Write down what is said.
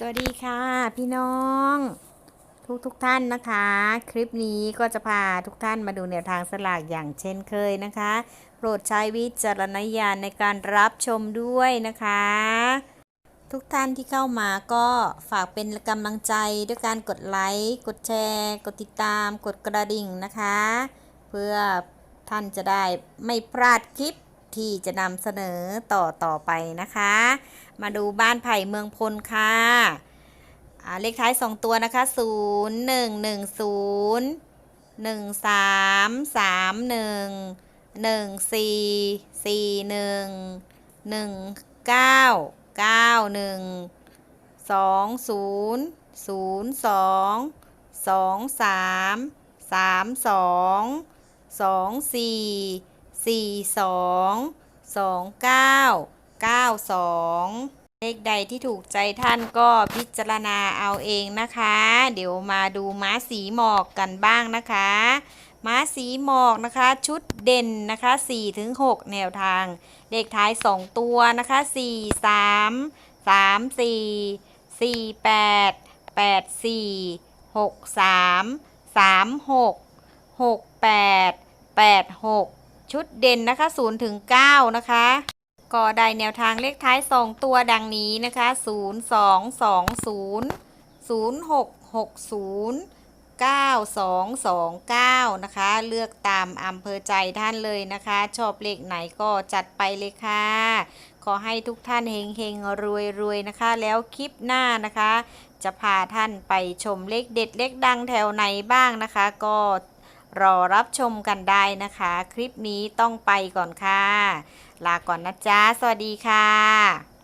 สวัสดีค่ะ พี่น้อง ทุกทุกท่านนะคะ คลิปนี้ก็จะพาทุกท่านมาดูแนวทางสลากอย่างเช่นเคยนะคะ โปรดใช้วิจารณญาณในการรับชมด้วยนะคะ ทุกท่านที่เข้ามาก็ฝากเป็นกำลังใจด้วยการกดไลค์กดแชร์ กดติดตาม กดกระดิ่งนะคะ เพื่อท่านจะได้ไม่พลาดคลิป ที่จะนำเสนอต่อต่อไปนะคะ มาดูบ้านไผ่เมืองพลค่ะเลขท้าย 2 ตัวนะคะ 0 1 1 0 1 3 3 1 1 4 4 1 1 9 9 1 2 0 0 2 2 3 3 2 2 4 4 2 2 9 9 2เลขใดที่ถูกใจท่านก็พิจารณาเอาเองนะคะ เดี๋ยวมาดูม้าสีหมอกกันบ้างนะคะ ม้าสีหมอกนะคะชุดเด่นนะคะ4ถึง6แนวทาง เลขท้าย 2 ตัวนะคะ 4 3 3 4 4 8 8 4 6 3 3 6 6 8 8 6 ชุดเด่นนะคะ0ถึง9นะคะ ก็ได้แนวทางเลขท้าย 2 ตัวดังนี้นะคะ 0 2 2 0 0 6 6 0 9 2 2 9 นะคะ เลือกตามอำเภอใจท่านเลยนะคะ ชอบเลขไหนก็จัดไปเลยค่ะ ขอให้ทุกท่านเฮงเฮงรวยรวยนะคะ แล้วคลิปหน้านะคะ จะพาท่านไปชมเลขเด็ดเลขดังแถวไหนบ้างนะคะ ก็ รอรับชมกันได้นะคะ คลิปนี้ต้องไปก่อนค่ะ ลาก่อนนะจ๊ะ สวัสดีค่ะ